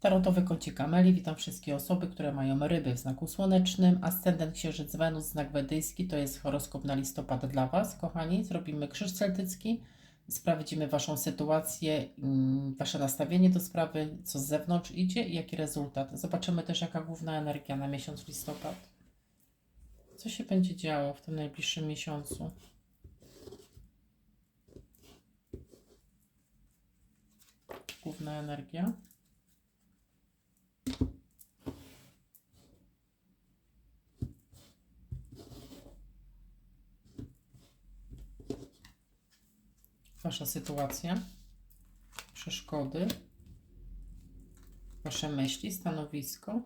Tarotowy kącik Ameli. Witam wszystkie osoby, które mają ryby w znaku słonecznym. Ascendent Księżyc Wenus, znak wedyjski. To jest horoskop na listopad dla Was, kochani. Zrobimy krzyż celtycki. Sprawdzimy Waszą sytuację, mm, Wasze nastawienie do sprawy, co z zewnątrz idzie i jaki rezultat. Zobaczymy też, jaka główna energia na miesiąc listopad. Co się będzie działo w tym najbliższym miesiącu? Główna energia. Wasza sytuacja, przeszkody, Wasze myśli, stanowisko,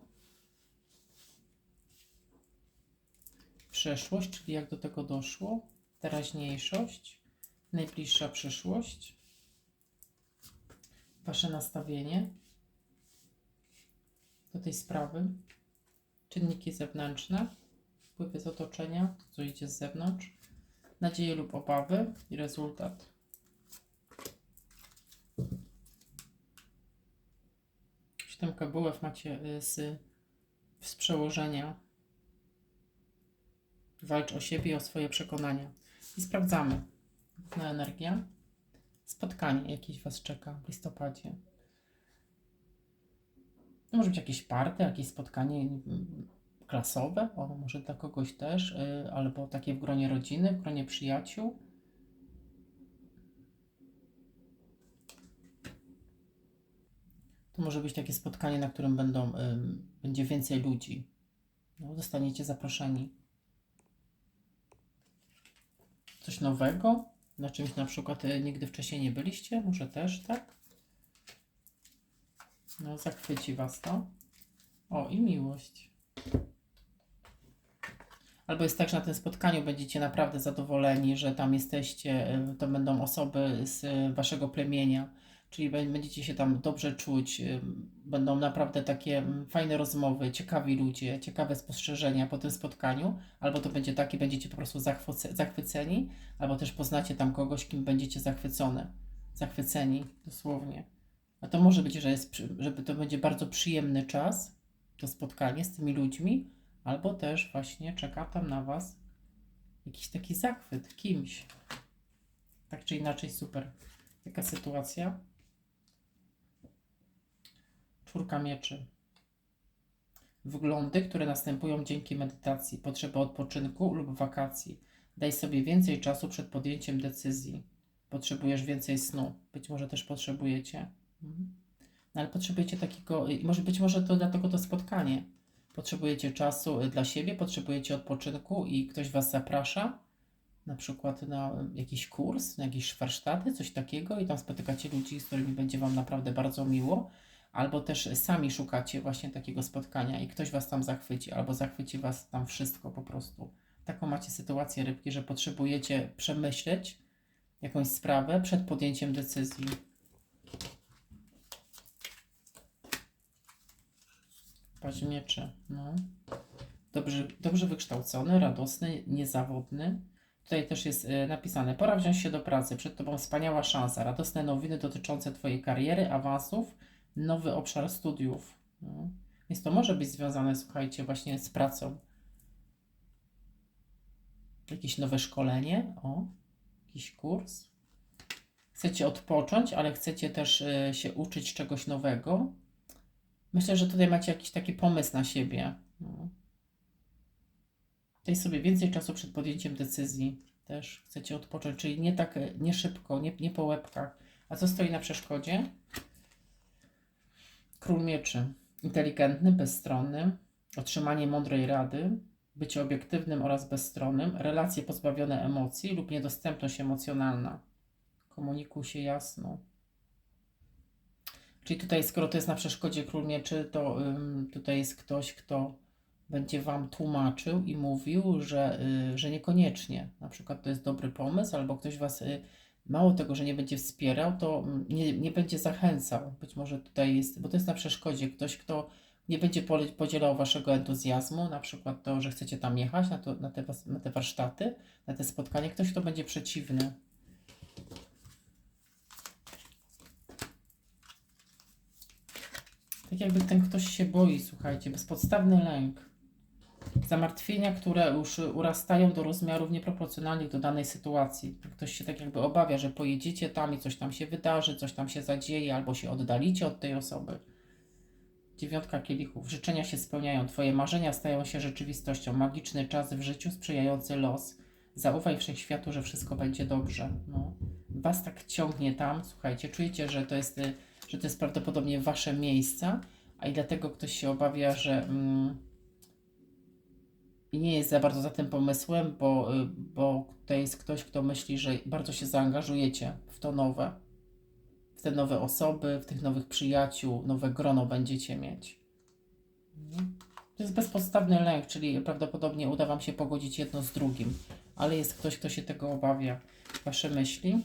przeszłość, czyli jak do tego doszło, teraźniejszość, najbliższa przyszłość, Wasze nastawienie. Do tej sprawy, czynniki zewnętrzne, wpływy z otoczenia, to co idzie z zewnątrz, nadzieje lub obawy. I rezultat. Siódemka buław macie y, z, z przełożenia. Walcz o siebie o swoje przekonania. I sprawdzamy. Główna energia. Spotkanie jakieś Was czeka w listopadzie. To może być jakieś party, jakieś spotkanie klasowe, o, może dla kogoś też, y, albo takie w gronie rodziny, w gronie przyjaciół. Może być takie spotkanie, na którym będą, będzie więcej ludzi. No, zostaniecie zaproszeni. Coś nowego? Na czymś na przykład y, nigdy wcześniej nie byliście? Może też, tak? No, zachwyci Was to. O, i miłość. Albo jest tak, że na tym spotkaniu będziecie naprawdę zadowoleni, że tam jesteście, y, to będą osoby z y, Waszego plemienia, czyli bę- będziecie się tam dobrze czuć, y, będą naprawdę takie mm, fajne rozmowy, ciekawi ludzie, ciekawe spostrzeżenia po tym spotkaniu, albo to będzie takie, będziecie po prostu zachwyce- zachwyceni, albo też poznacie tam kogoś, kim będziecie zachwycone, zachwyceni dosłownie. A to może być, że jest, żeby to będzie bardzo przyjemny czas, to spotkanie z tymi ludźmi, albo też właśnie czeka tam na Was jakiś taki zachwyt kimś. Tak czy inaczej, super. Taka sytuacja. Czwórka mieczy. Wglądy, które następują dzięki medytacji, potrzeba odpoczynku lub wakacji. Daj sobie więcej czasu przed podjęciem decyzji. Potrzebujesz więcej snu. Być może też potrzebujecie. Mhm. No, ale potrzebujecie takiego, może być może to dlatego to spotkanie. Potrzebujecie czasu y, dla siebie, potrzebujecie odpoczynku i ktoś Was zaprasza, na przykład na jakiś kurs, na jakieś warsztaty, coś takiego i tam spotykacie ludzi, z którymi będzie Wam naprawdę bardzo miło, albo też sami szukacie właśnie takiego spotkania i ktoś Was tam zachwyci, albo zachwyci Was tam wszystko po prostu. Taką macie sytuację rybki, że potrzebujecie przemyśleć jakąś sprawę przed podjęciem decyzji. Paź mieczy, no. Dobrze, dobrze wykształcony, radosny, niezawodny. Tutaj też jest e, napisane: Pora wziąć się do pracy. Przed Tobą wspaniała szansa. Radosne nowiny dotyczące Twojej kariery, awansów, nowy obszar studiów. No. Więc to może być związane, słuchajcie, właśnie z pracą. Jakieś nowe szkolenie, o, jakiś kurs. Chcecie odpocząć, ale chcecie też e, się uczyć czegoś nowego. Myślę, że tutaj macie jakiś taki pomysł na siebie. No. Sobie więcej czasu przed podjęciem decyzji. Też chcecie odpocząć, czyli nie tak, e, nie szybko, nie, nie po łebkach. A co stoi na przeszkodzie? Król mieczy. Inteligentny, bezstronny, otrzymanie mądrej rady, bycie obiektywnym oraz bezstronnym, relacje pozbawione emocji lub niedostępność emocjonalna. Komunikuj się jasno. Czyli tutaj, skoro to jest na przeszkodzie król mieczy, to ym, tutaj jest ktoś, kto będzie Wam tłumaczył i mówił, że, y, że niekoniecznie. Na przykład to jest dobry pomysł, albo ktoś Was, y, mało tego, że nie będzie wspierał, to mm, nie, nie będzie zachęcał. Być może tutaj jest, bo to jest na przeszkodzie ktoś, kto nie będzie podzielał Waszego entuzjazmu, na przykład to, że chcecie tam jechać na, to, na, te, na te warsztaty, na te spotkanie. Ktoś, kto będzie przeciwny. Tak jakby ten ktoś się boi, słuchajcie, bezpodstawny lęk. Zamartwienia, które już urastają do rozmiarów nieproporcjonalnych do danej sytuacji. Ktoś się tak jakby obawia, że pojedziecie tam i coś tam się wydarzy, coś tam się zadzieje, albo się oddalicie od tej osoby. Dziewiątka kielichów. Życzenia się spełniają, Twoje marzenia stają się rzeczywistością. Magiczny czas w życiu, sprzyjający los. Zaufaj wszechświatu, że wszystko będzie dobrze. No. Was tak ciągnie tam, słuchajcie, czujecie, że to jest, że to jest prawdopodobnie Wasze miejsca, a i dlatego ktoś się obawia, że mm, i nie jest za bardzo za tym pomysłem, bo, y, bo to jest ktoś, kto myśli, że bardzo się zaangażujecie w to nowe, w te nowe osoby, w tych nowych przyjaciół, nowe grono będziecie mieć. Mhm. To jest bezpodstawny lęk, czyli prawdopodobnie uda Wam się pogodzić jedno z drugim, ale jest ktoś, kto się tego obawia. Wasze myśli?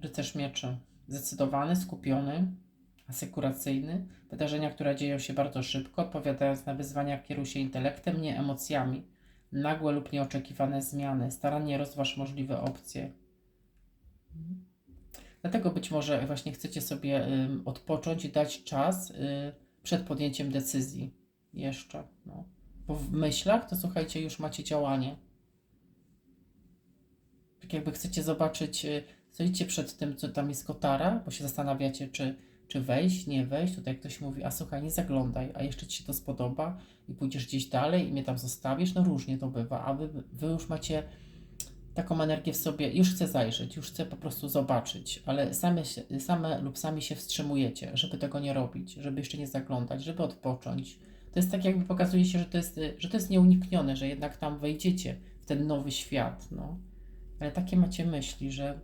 Rycerz mieczy. Zdecydowany, skupiony, asekuracyjny. Wydarzenia, które dzieją się bardzo szybko, odpowiadając na wyzwania, kieruj się intelektem, nie emocjami. Nagłe lub nieoczekiwane zmiany. Starannie rozważ możliwe opcje. Dlatego być może właśnie chcecie sobie ym, odpocząć i dać czas y, przed podjęciem decyzji. Jeszcze. No. Bo w myślach to słuchajcie, już macie działanie. Tak jakby chcecie zobaczyć, y, stoicie przed tym, co tam jest kotara, bo się zastanawiacie, czy, czy wejść, nie wejść. Tutaj ktoś mówi, a słuchaj, nie zaglądaj, a jeszcze ci się to spodoba i pójdziesz gdzieś dalej i mnie tam zostawisz. No różnie to bywa, a wy, wy już macie taką energię w sobie, już chcę zajrzeć, już chcę po prostu zobaczyć, ale same, same lub sami się wstrzymujecie, żeby tego nie robić, żeby jeszcze nie zaglądać, żeby odpocząć. To jest tak jakby pokazuje się, że to jest, że to jest nieuniknione, że jednak tam wejdziecie w ten nowy świat, no. Ale takie macie myśli, że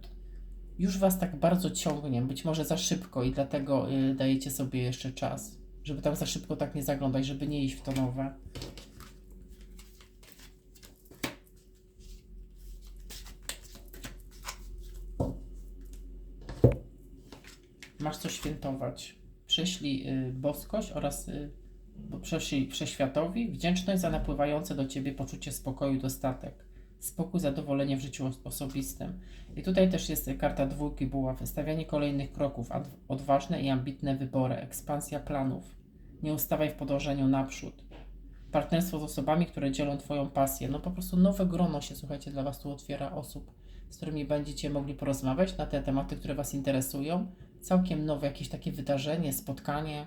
już was tak bardzo ciągnie, być może za szybko i dlatego y, dajecie sobie jeszcze czas, żeby tam za szybko tak nie zaglądać, żeby nie iść w to nowe. Masz co świętować. Prześlij y, boskość oraz y, prześlij wszechświatowi wdzięczność za napływające do ciebie poczucie spokoju i dostatek. Spokój, zadowolenie w życiu os- osobistym. I tutaj też jest karta dwójki buław. Stawianie kolejnych kroków, odważne i ambitne wybory, ekspansja planów. Nie ustawaj w podążeniu naprzód. Partnerstwo z osobami, które dzielą Twoją pasję. No po prostu nowe grono się, słuchajcie, dla Was tu otwiera osób, z którymi będziecie mogli porozmawiać na te tematy, które Was interesują. Całkiem nowe jakieś takie wydarzenie, spotkanie.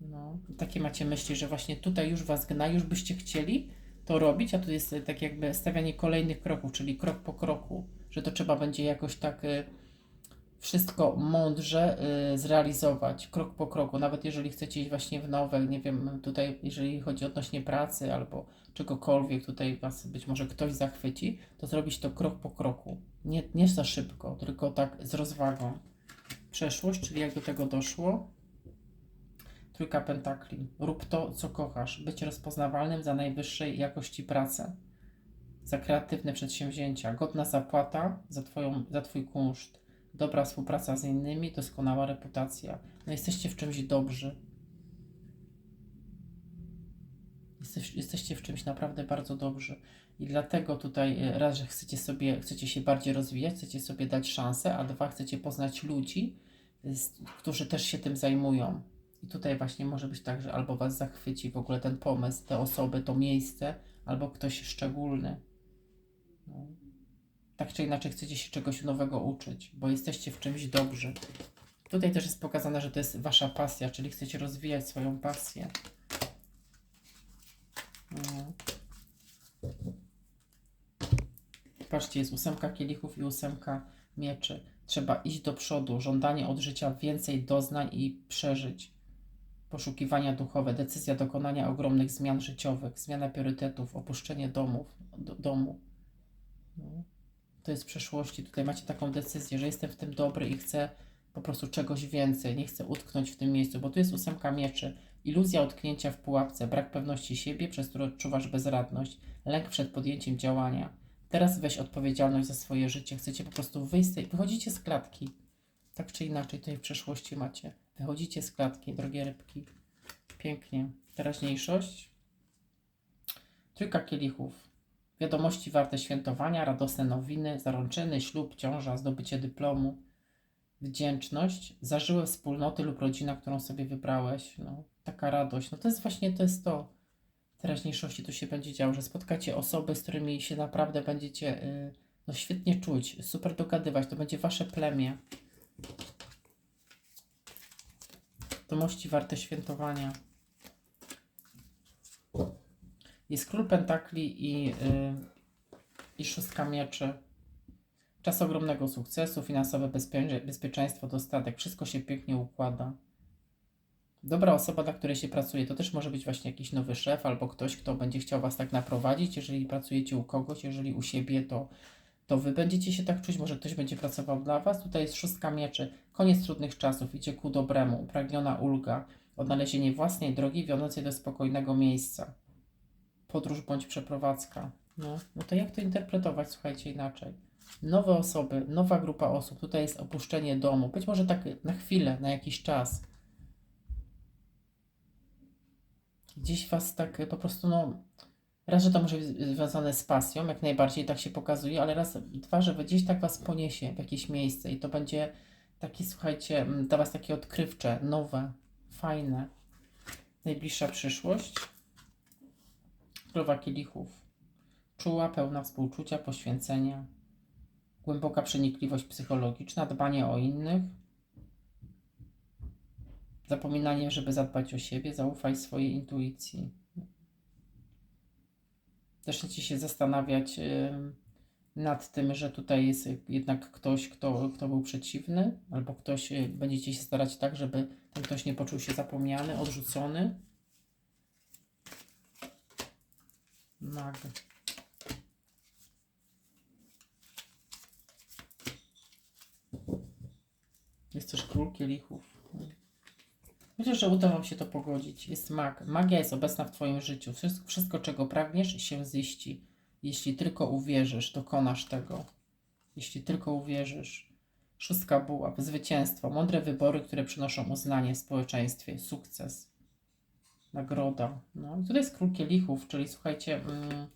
No, takie macie myśli, że właśnie tutaj już Was gna, już byście chcieli to robić, a tu jest e, tak jakby stawianie kolejnych kroków, czyli krok po kroku, że to trzeba będzie jakoś tak y, wszystko mądrze y, zrealizować, krok po kroku, nawet jeżeli chcecie iść właśnie w nowe, nie wiem, tutaj jeżeli chodzi odnośnie pracy albo czegokolwiek, tutaj Was być może ktoś zachwyci, to zrobić to krok po kroku, nie, nie za szybko, tylko tak z rozwagą. Przeszłość, czyli jak do tego doszło, Trójka pentakli. Rób to, co kochasz. Być rozpoznawalnym za najwyższej jakości pracę. Za kreatywne przedsięwzięcia. Godna zapłata za, twoją, za Twój kunszt. Dobra współpraca z innymi, doskonała reputacja. No jesteście w czymś dobrzy. Jesteś, jesteście w czymś naprawdę bardzo dobrzy. I dlatego tutaj e, raz, że chcecie sobie, chcecie się bardziej rozwijać, chcecie sobie dać szansę, a dwa, chcecie poznać ludzi, którzy też się tym zajmują. I tutaj właśnie może być tak, że albo Was zachwyci w ogóle ten pomysł, te osoby, to miejsce, albo ktoś szczególny. No. Tak czy inaczej chcecie się czegoś nowego uczyć, bo jesteście w czymś dobrzy. Tutaj też jest pokazane, że to jest Wasza pasja, czyli chcecie rozwijać swoją pasję. No. Patrzcie, jest ósemka kielichów i ósemka mieczy. Trzeba iść do przodu, żądanie od życia więcej doznań i przeżyć poszukiwania duchowe, decyzja dokonania ogromnych zmian życiowych, zmiana priorytetów, opuszczenie domów, do, domu. No. To jest w przeszłości. Tutaj macie taką decyzję, że jestem w tym dobry i chcę po prostu czegoś więcej, nie chcę utknąć w tym miejscu, bo tu jest ósemka mieczy. Iluzja utknięcia w pułapce, brak pewności siebie, przez który odczuwasz bezradność, lęk przed podjęciem działania. Teraz weź odpowiedzialność za swoje życie. Chcecie po prostu wyjść, z tej, wychodzicie z klatki. Tak czy inaczej, tutaj w przeszłości macie. Wychodzicie z klatki, drogie rybki. Pięknie. Teraźniejszość. Trójka kielichów. Wiadomości warte świętowania, radosne nowiny, zaręczyny, ślub, ciąża, zdobycie dyplomu. wdzięczność, zażyłe wspólnoty lub rodzina, którą sobie wybrałeś, no, taka radość, no to jest właśnie, to jest to, w teraźniejszości tu się będzie działo, że spotkacie osoby, z którymi się naprawdę będziecie y, no, świetnie czuć, super dogadywać, to będzie wasze plemię. To mości warte świętowania. Jest król pentakli i, y, i szóstka mieczy. Czas ogromnego sukcesu, finansowe bezpie bezpieczeństwo, dostatek, wszystko się pięknie układa. Dobra osoba, dla której się pracuje, to też może być właśnie jakiś nowy szef albo ktoś, kto będzie chciał Was tak naprowadzić. Jeżeli pracujecie u kogoś, jeżeli u siebie, to, to Wy będziecie się tak czuć, może ktoś będzie pracował dla Was. Tutaj jest szóstka mieczy, koniec trudnych czasów, idzie ku dobremu, upragniona ulga, odnalezienie własnej drogi wiodącej do spokojnego miejsca. Podróż bądź przeprowadzka. No, no to jak to interpretować, słuchajcie, inaczej? Nowe osoby, nowa grupa osób. Tutaj jest opuszczenie domu. Być może tak na chwilę, na jakiś czas. Gdzieś was tak po prostu, no. Raz, że to może być związane z pasją, jak najbardziej tak się pokazuje, ale raz, dwa, że gdzieś tak was poniesie w jakieś miejsce i to będzie takie, słuchajcie, mm, dla was takie odkrywcze, nowe, fajne. Najbliższa przyszłość. Królowa kielichów. Czuła, pełna współczucia, poświęcenia głęboka przenikliwość psychologiczna, dbanie o innych, zapominanie, żeby zadbać o siebie, zaufaj swojej intuicji. Zaczniecie się zastanawiać nad tym, że tutaj jest jednak ktoś, kto, kto był przeciwny, albo ktoś, y, będziecie się starać tak, żeby ten ktoś nie poczuł się zapomniany, odrzucony. Mag. Jest też król kielichów. Myślę, że uda Wam się to pogodzić. Jest mag. Magia jest obecna w Twoim życiu. Wszystko, wszystko, czego pragniesz, się ziści. Jeśli tylko uwierzysz, dokonasz tego. Jeśli tylko uwierzysz. Szóstka buław. Zwycięstwo. Mądre wybory, które przynoszą uznanie w społeczeństwie. Sukces. Nagroda. No i tutaj jest król kielichów, czyli słuchajcie... Mm,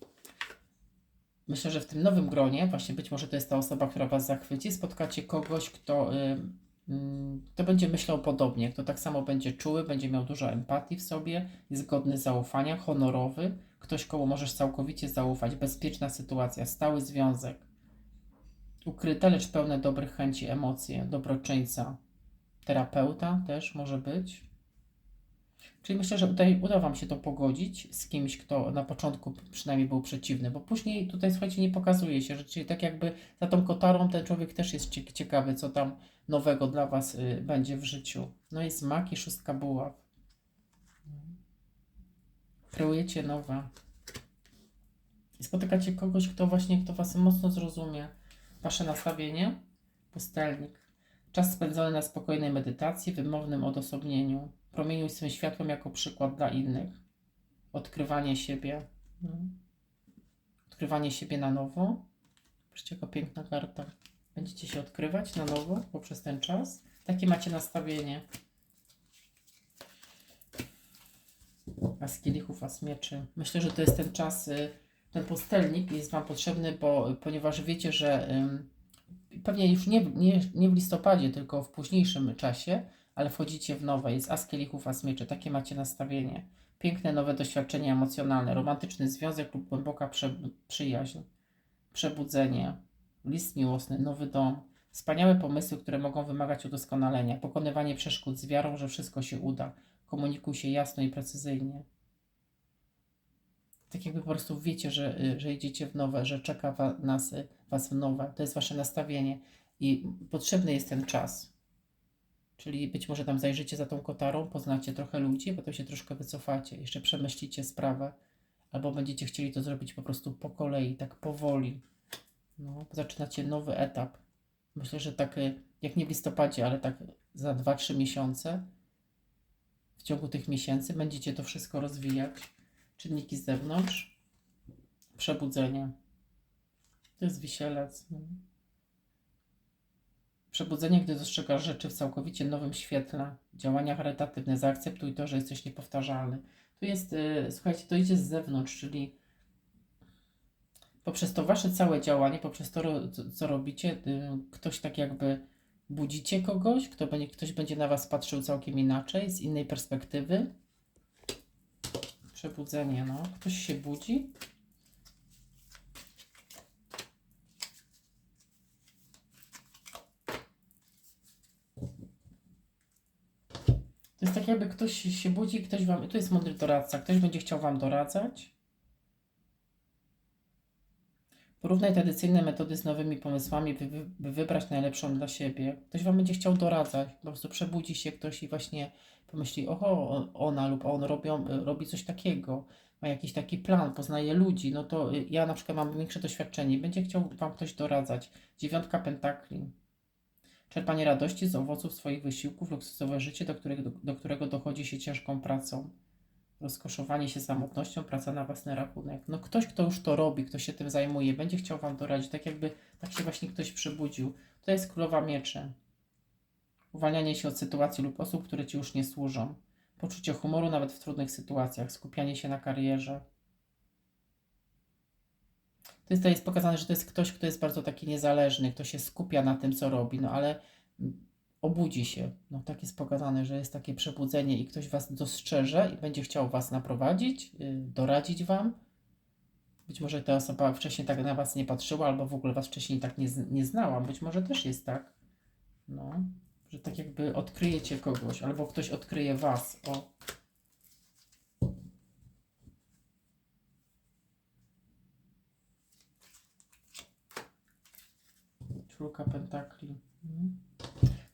myślę, że w tym nowym gronie, właśnie być może to jest ta osoba, która Was zachwyci, spotkacie kogoś, kto... Y, Mm, to będzie myślał podobnie, kto tak samo będzie czuły, będzie miał dużo empatii w sobie, jest godny zaufania, honorowy, ktoś, komu możesz całkowicie zaufać, bezpieczna sytuacja, stały związek, ukryte, lecz pełne dobrych chęci, emocje, dobroczyńca, terapeuta też może być, Czyli myślę, że tutaj uda Wam się to pogodzić z kimś, kto na początku przynajmniej był przeciwny, bo później tutaj, słuchajcie, nie pokazuje się, że czyli tak jakby za tą kotarą ten człowiek też jest ciekawy, co tam nowego dla Was y, będzie w życiu. No jest mak i szóstka buław. Kreujecie nowe. I spotykacie kogoś, kto właśnie, kto Was mocno zrozumie. Wasze nastawienie? Pustelnik. Czas spędzony na spokojnej medytacji, wymownym odosobnieniu Promieniuj swym światłem jako przykład dla innych. Odkrywanie siebie. No. Odkrywanie siebie na nowo. Patrzcie, jaka piękna karta. Będziecie się odkrywać na nowo poprzez ten czas. Takie macie nastawienie. A z kielichów, a z mieczy. Myślę, że to jest ten czas, y, ten pustelnik jest Wam potrzebny, bo ponieważ wiecie, że pewnie już nie, nie, nie w listopadzie, tylko w późniejszym czasie ale wchodzicie w nowe. Jest as kielichów, as mieczy. Takie macie nastawienie. Piękne nowe doświadczenia emocjonalne, romantyczny związek lub głęboka prze, przyjaźń, przebudzenie, list miłosny, nowy dom, wspaniałe pomysły, które mogą wymagać udoskonalenia, pokonywanie przeszkód z wiarą, że wszystko się uda. Komunikuj się jasno i precyzyjnie. Tak jakby po prostu wiecie, że, że idziecie w nowe, że czeka wa, nas, Was w nowe. To jest Wasze nastawienie i potrzebny jest ten czas. Czyli być może tam zajrzycie za tą kotarą, poznacie trochę ludzi, potem się troszkę wycofacie, jeszcze przemyślicie sprawę, albo będziecie chcieli to zrobić po prostu po kolei, tak powoli. No, zaczynacie nowy etap. Myślę, że tak jak nie w listopadzie, ale tak za 2-3 miesiące, w ciągu tych miesięcy będziecie to wszystko rozwijać. Czynniki z zewnątrz, przebudzenie. To jest wisielec. Przebudzenie, gdy dostrzegasz rzeczy w całkowicie nowym świetle. Działania charytatywne. Zaakceptuj to, że jesteś niepowtarzalny. Tu jest, yy, słuchajcie, to idzie z zewnątrz, czyli poprzez to wasze całe działanie, poprzez to, co, robicie, yy, ktoś tak jakby budzicie kogoś, kto będzie, ktoś będzie na Was patrzył całkiem inaczej, z innej perspektywy. Przebudzenie, no. Ktoś się budzi. To jest tak jakby ktoś się budzi, ktoś wam, tu jest mądry doradca, ktoś będzie chciał wam doradzać. Porównaj tradycyjne metody z nowymi pomysłami, by, by wybrać najlepszą dla siebie. Ktoś wam będzie chciał doradzać, po prostu przebudzi się ktoś i właśnie pomyśli, oho, ona lub on robią, robi coś takiego, ma jakiś taki plan, poznaje ludzi, no to y, ja na przykład mam większe doświadczenie, będzie chciał wam ktoś doradzać. Dziewiątka pentakli. Czerpanie radości z owoców swoich wysiłków, luksusowe życie, do którego, do, do którego dochodzi się ciężką pracą. Rozkoszowanie się samotnością, praca na własny rachunek. No ktoś, kto już to robi, kto się tym zajmuje, będzie chciał Wam doradzić, tak jakby tak się właśnie ktoś przebudził. To jest królowa mieczy. Uwalnianie się od sytuacji lub osób, które Ci już nie służą. Poczucie humoru nawet w trudnych sytuacjach. Skupianie się na karierze. To jest, to jest pokazane, że to jest ktoś, kto jest bardzo taki niezależny, kto się skupia na tym, co robi, no ale obudzi się. No tak jest pokazane, że jest takie przebudzenie i ktoś was dostrzeże i będzie chciał was naprowadzić, yy, doradzić wam. Być może ta osoba wcześniej tak na was nie patrzyła, albo w ogóle was wcześniej tak nie, nie znała. Być może też jest tak. No, że tak jakby odkryjecie kogoś, albo ktoś odkryje was. O. Czwórka pentakli. Mhm.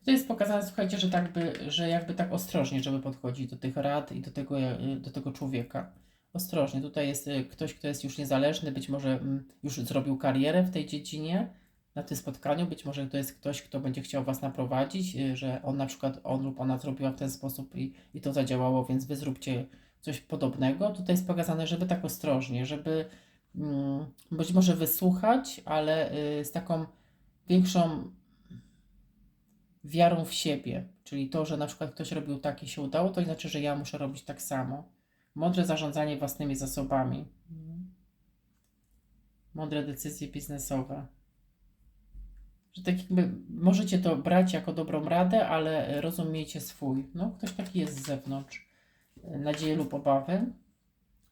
To jest pokazane, słuchajcie, że, tak by, że jakby tak ostrożnie, żeby podchodzić do tych rad i do tego, e, do tego człowieka. Ostrożnie. Tutaj jest e, ktoś, kto jest już niezależny, być może mm, już zrobił karierę w tej dziedzinie na tym spotkaniu. Być może to jest ktoś, kto będzie chciał Was naprowadzić, e, że on na przykład, on lub ona zrobiła w ten sposób i, i to zadziałało, więc Wy zróbcie coś podobnego. Tutaj jest pokazane, żeby tak ostrożnie, żeby mm, być może wysłuchać, ale z taką większą wiarą w siebie, czyli to, że na przykład ktoś robił tak i się udało, to znaczy, że ja muszę robić tak samo. Mądre zarządzanie własnymi zasobami. Mądre decyzje biznesowe. Że tak jakby możecie to brać jako dobrą radę, ale rozumiecie swój. No, ktoś taki jest z zewnątrz. Nadzieje lub obawy.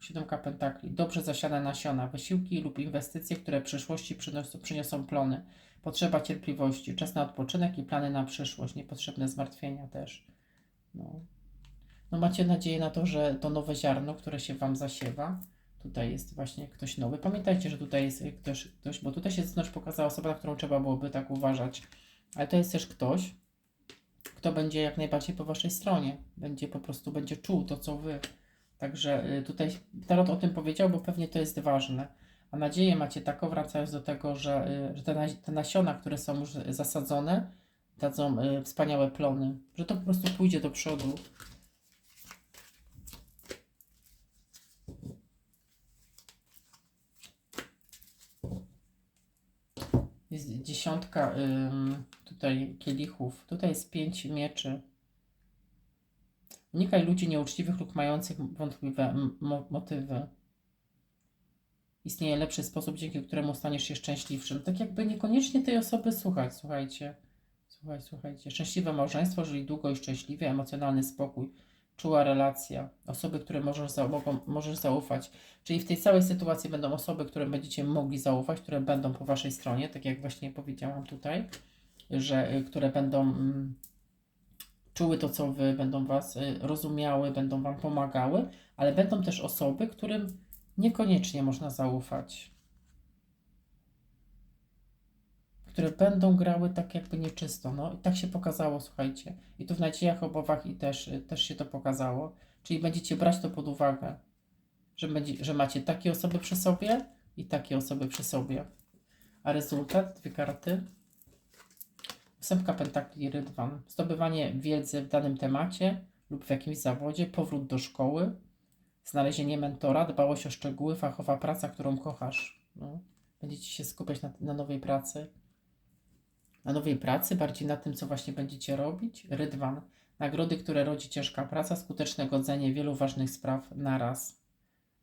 Siódemka pentakli. Dobrze zasiane nasiona. Wysiłki lub inwestycje, które w przyszłości przyniosą, przyniosą plony. Potrzeba cierpliwości, czas na odpoczynek i plany na przyszłość, niepotrzebne zmartwienia też. No. no macie nadzieję na to, że to nowe ziarno, które się Wam zasiewa, tutaj jest właśnie ktoś nowy. Pamiętajcie, że tutaj jest ktoś, ktoś bo tutaj się z zewnątrz pokazała osoba, na którą trzeba byłoby tak uważać, ale to jest też ktoś, kto będzie jak najbardziej po Waszej stronie, będzie po prostu, będzie czuł to, co Wy. Także y, tutaj Tarot o tym powiedział, bo pewnie to jest ważne. A nadzieję macie taką, wracając do tego, że, y, że te, te nasiona, które są już zasadzone, dadzą y, wspaniałe plony, że to po prostu pójdzie do przodu. Jest dziesiątka tutaj kielichów, tutaj jest pięć mieczy. Unikaj ludzi nieuczciwych lub mających wątpliwe motywy istnieje lepszy sposób, dzięki któremu staniesz się szczęśliwszym. Tak jakby niekoniecznie tej osoby słuchać, słuchajcie. Słuchaj, słuchajcie. Szczęśliwe małżeństwo, żyli długo i szczęśliwie, emocjonalny spokój, czuła relacja, osoby, które możesz, za, mogą, możesz zaufać. Czyli w tej całej sytuacji będą osoby, które będziecie mogli zaufać, które będą po waszej stronie, tak jak właśnie powiedziałam tutaj, że y, które będą mm, czuły to, co wy, będą was y, rozumiały, będą wam pomagały, ale będą też osoby, którym niekoniecznie można zaufać. Które będą grały tak jakby nieczysto. No i tak się pokazało, słuchajcie. I tu w nadziejach, obawach i też, też się to pokazało. Czyli będziecie brać to pod uwagę, że, będzie, że macie takie osoby przy sobie i takie osoby przy sobie. A rezultat, dwie karty. Ósemka pentakli, rydwan. Zdobywanie wiedzy w danym temacie lub w jakimś zawodzie, powrót do szkoły, znalezienie mentora, dbałość o szczegóły, fachowa praca, którą kochasz. No. Będziecie się skupiać na, na nowej pracy. Na nowej pracy, bardziej na tym, co właśnie będziecie robić. Rydwan. Nagrody, które rodzi ciężka praca, skuteczne godzenie wielu ważnych spraw naraz.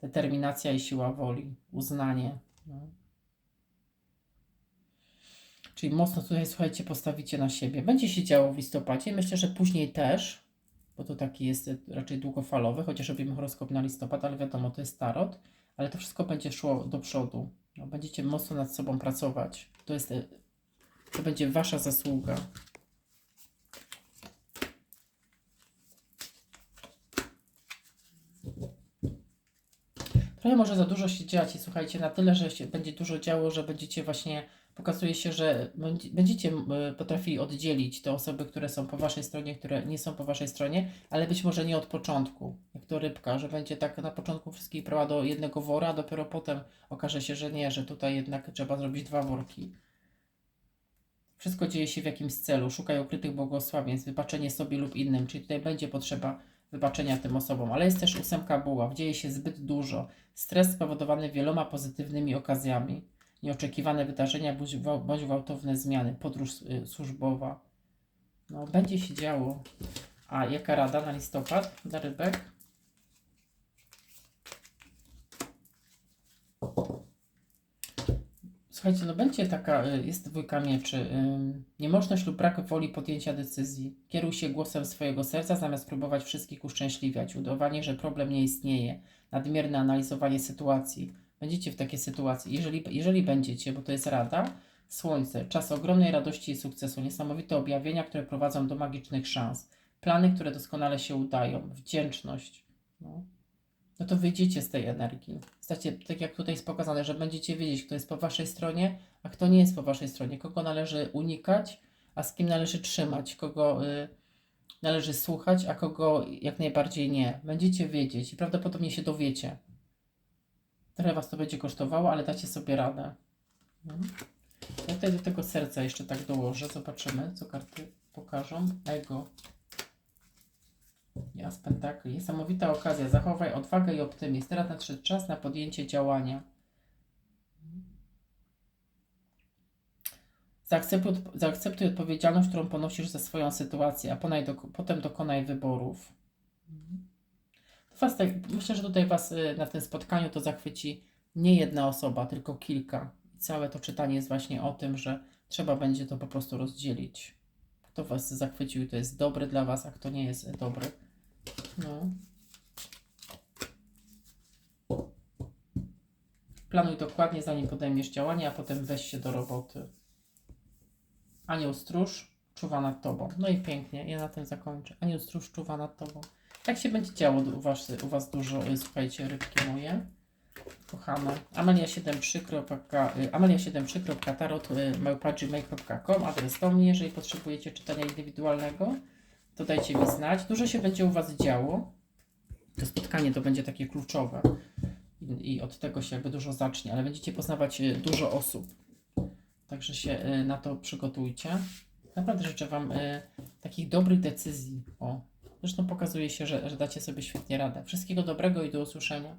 Determinacja i siła woli. Uznanie. No. Czyli mocno tutaj, słuchajcie, postawicie na siebie. Będzie się działo w listopadzie. Myślę, że później też, bo to taki jest e, raczej długofalowy, chociaż robimy horoskop na listopad, ale wiadomo, to jest tarot, ale to wszystko będzie szło do przodu. No, będziecie mocno nad sobą pracować. To jest, e, to będzie wasza zasługa. Trochę może za dużo się dziać i słuchajcie, na tyle, że się będzie dużo działo, że będziecie właśnie, pokazuje się, że będzie- będziecie potrafili oddzielić te osoby, które są po waszej stronie, które nie są po waszej stronie, ale być może nie od początku, jak to rybka, że będzie tak na początku wszystkich brała do jednego wora, a dopiero potem okaże się, że nie, że tutaj jednak trzeba zrobić dwa worki. Wszystko dzieje się w jakimś celu, szukaj ukrytych błogosławieństw, wybaczenie sobie lub innym, czyli tutaj będzie potrzeba wybaczenia tym osobom, ale jest też ósemka buław, dzieje się zbyt dużo, stres spowodowany wieloma pozytywnymi okazjami, nieoczekiwane wydarzenia bądź, bądź gwałtowne zmiany, podróż y, służbowa. No, będzie się działo. A jaka rada na listopad dla rybek? Słuchajcie, no będzie taka, y, jest dwójka mieczy. ym, Niemożność lub brak woli podjęcia decyzji. Kieruj się głosem swojego serca, zamiast próbować wszystkich uszczęśliwiać. Udawanie, że problem nie istnieje. Nadmierne analizowanie sytuacji. Będziecie w takiej sytuacji. Jeżeli, jeżeli będziecie, bo to jest rada, słońce, czas ogromnej radości i sukcesu, niesamowite objawienia, które prowadzą do magicznych szans. Plany, które doskonale się udają. Wdzięczność. No no to wyjdziecie z tej energii. Znacie, tak jak tutaj jest pokazane, że będziecie wiedzieć, kto jest po waszej stronie, a kto nie jest po waszej stronie, kogo należy unikać, a z kim należy trzymać, kogo y, należy słuchać, a kogo jak najbardziej nie. Będziecie wiedzieć i prawdopodobnie się dowiecie. Trochę was to będzie kosztowało, ale dacie sobie radę. Mhm. Ja tutaj do tego serca jeszcze tak dołożę. Zobaczymy, co karty pokażą. Ego. Ja z pentakli. Niesamowita okazja. Zachowaj odwagę i optymizm. Teraz nadszedł czas na podjęcie działania. Zaakceptuj, zaakceptuj odpowiedzialność, którą ponosisz za swoją sytuację, a ponaj do, potem dokonaj wyborów. To was tak, myślę, że tutaj Was y, na tym spotkaniu to zachwyci nie jedna osoba, tylko kilka. Całe to czytanie jest właśnie o tym, że trzeba będzie to po prostu rozdzielić. Kto Was zachwycił, to jest dobry dla Was, a kto nie jest dobry. No. Planuj dokładnie, zanim podejmiesz działanie, a potem weź się do roboty. Anioł stróż czuwa nad tobą. No i pięknie, ja na tym zakończę. Anioł stróż czuwa nad tobą. Jak się będzie działo u was, u was dużo, y, słuchajcie, rybki moje. Kochane. Amelia73. y, Amelia73.tarot y, małpa.gmail.com Adres do mnie, jeżeli potrzebujecie czytania indywidualnego to dajcie mi znać. Dużo się będzie u Was działo. To spotkanie to będzie takie kluczowe i, i od tego się jakby dużo zacznie, ale będziecie poznawać y, dużo osób. Także się na to przygotujcie. Naprawdę życzę Wam takich dobrych decyzji. O, zresztą pokazuje się, że, że dacie sobie świetnie radę. Wszystkiego dobrego i do usłyszenia.